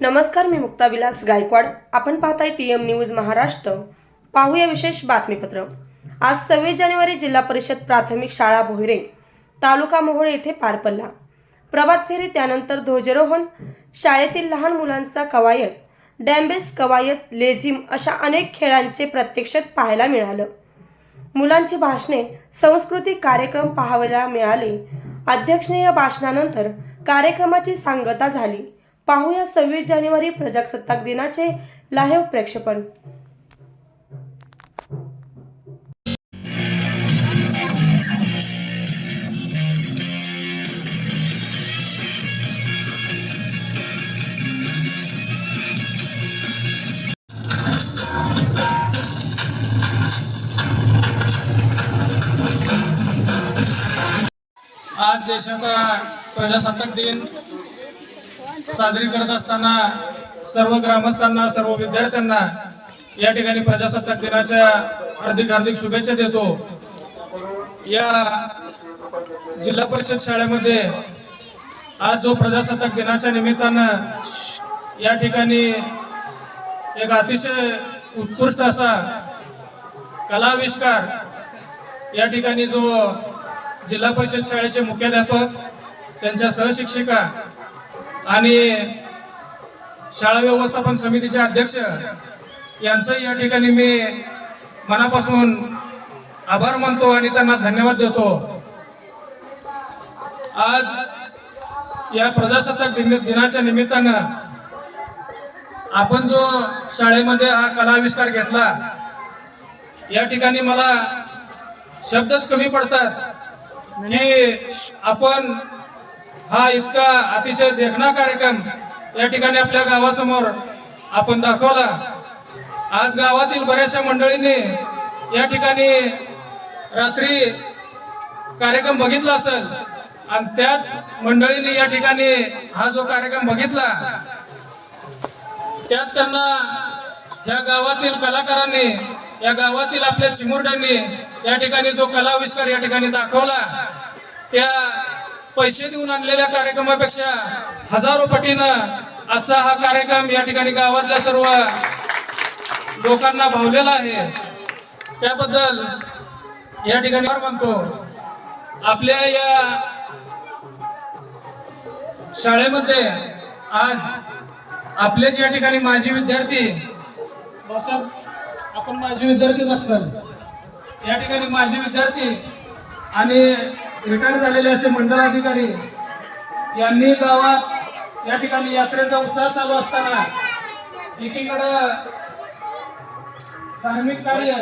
नमस्कार मी मुक्ता विलास गायकवाड. आपण पाहताय टी एम न्यूज महाराष्ट्र. पाहूया विशेष बातमीपत्र. आज सव्वीस जानेवारी जिल्हा परिषद प्राथमिक शाळा भोयरे तालुका मोहोळ येथे पार पडला. प्रभात फेरी त्यानंतर ध्वजारोहण शाळेतील लहान मुलांचा कवायत डॅम्बेस कवायत लेझिम अशा अनेक खेळांचे प्रत्यक्षात पाहायला मिळालं. मुलांची भाषणे सांस्कृतिक कार्यक्रम पाहायला मिळाले. अध्यक्षीय भाषणानंतर कार्यक्रमाची सांगता झाली. पाहूया सव्वीस जानेवारी प्रजासत्ताक दिनाचे लाईव्ह प्रक्षेपण. आज देशाचा प्रजासत्ताक दिन. साजरी करत असताना सर्व ग्रामस्थांना सर्व विद्यार्थ्यांना या ठिकाणी प्रजासत्ताक दिनाच्या हार्दिक हार्दिक शुभेच्छा देतो. या जिल्हा परिषद शाळेमध्ये आज जो प्रजासत्ताक दिनाच्या निमित्तानं या ठिकाणी एक अतिशय उत्कृष्ट असा कलाविष्कार या ठिकाणी जो जिल्हा परिषद शाळेचे मुख्याध्यापक त्यांच्या सहशिक्षिका आणि शाळा व्यवस्थापन समितीचे अध्यक्ष यांचंही या ठिकाणी मी मनापासून आभार मानतो आणि त्यांना धन्यवाद देतो. आज या प्रजासत्ताक दिन दिनाच्या निमित्तानं आपण जो शाळेमध्ये हा कलाविष्कार घेतला या ठिकाणी मला शब्दच कमी पडतात की आपण हा इतका अतिशय देखणा कार्यक्रम या ठिकाणी आपल्या गावासमोर आपण दाखवला. आज गावातील बऱ्याचशा मंडळींनी या ठिकाणी रात्री कार्यक्रम बघितला असेल. आणि त्याच मंडळींनी या ठिकाणी हा जो कार्यक्रम बघितला त्यात त्यांना या गावातील कलाकारांनी या गावातील आपल्या चिमुरड्यांनी या ठिकाणी जो कलाविष्कार या ठिकाणी दाखवला त्या पैसे देऊन आणलेल्या कार्यक्रमापेक्षा हजारो पटीनं आजचा हा कार्यक्रम या ठिकाणी गावातल्या सर्व लोकांना भावलेला आहे. त्याबद्दल या ठिकाणी म्हणतो. आपल्या या शाळेमध्ये आज आपलेच या ठिकाणी माजी विद्यार्थी आपण माजी विद्यार्थीच असतात. या ठिकाणी माजी विद्यार्थी आणि रिटायर झालेले असे मंडळ अधिकारी यांनी गावात या ठिकाणी यात्रेचा उत्साह चालू असताना एकीकडं धार्मिक कार्य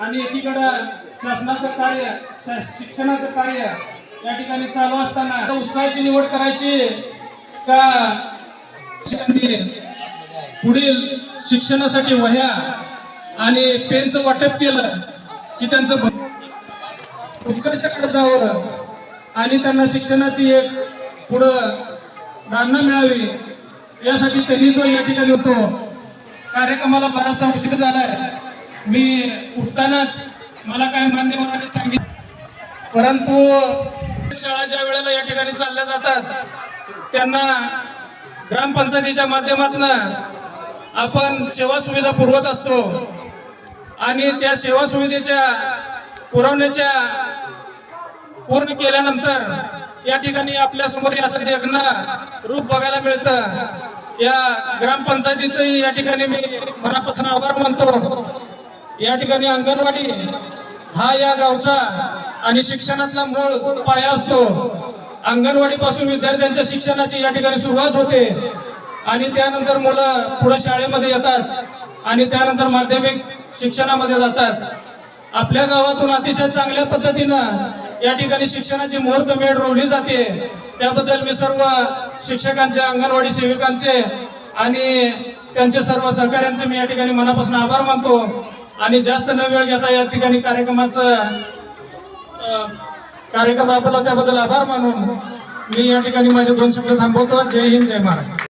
आणि एकीकडं शासनाचं कार्य शिक्षणाचं कार्य या ठिकाणी चालू असताना उत्साहाची निवड करायची का? पुढील शिक्षणासाठी वह्या आणि पेनचं वाटप केलं की त्यांचं उत्कर्षाकडे जावं आणि त्यांना शिक्षणाची एक पुढं धारणा मिळावी. यासाठी त्यांनी जो या ठिकाणी होतो कार्यक्रमाला बराचसा उशीर झालाय. मी उठतानाच मला काय मान्यवरांनी सांगितलं परंतु शाळा ज्या वेळेला या ठिकाणी चालल्या जातात त्यांना ग्रामपंचायतीच्या माध्यमातून आपण सेवा सुविधा पुरवत असतो. आणि त्या सेवा सुविधेच्या पुरवण्याच्या पूर्ण केल्यानंतर या ठिकाणी आपल्यासमोर याचं देखणं रूप बघायला मिळतं. या ग्रामपंचायतीचंही या ठिकाणी मी मनापासून आभार मानतो. या ठिकाणी अंगणवाडी हा या गावचा आणि शिक्षणातला मूळ पाया असतो. अंगणवाडी पासून विद्यार्थ्यांच्या शिक्षणाची या ठिकाणी सुरुवात होते. आणि त्यानंतर मुलं पुढे शाळेमध्ये येतात आणि त्यानंतर माध्यमिक शिक्षणामध्ये जातात. आपल्या गावातून अतिशय चांगल्या पद्धतीनं या ठिकाणी शिक्षणाची मुहूर्त मेढ रोवली जाते. त्याबद्दल मी सर्व शिक्षकांचे अंगणवाडी सेविकांचे आणि त्यांचे सर्व सहकार्यांचे मी या ठिकाणी मनापासून आभार मानतो. आणि जास्त न वेळ घेता या ठिकाणी कार्यक्रमाचं कार्यक्रम राबवला त्याबद्दल आभार मानून मी या ठिकाणी माझे दोन शब्द थांबवतो. जय हिंद जय महाराष्ट्र.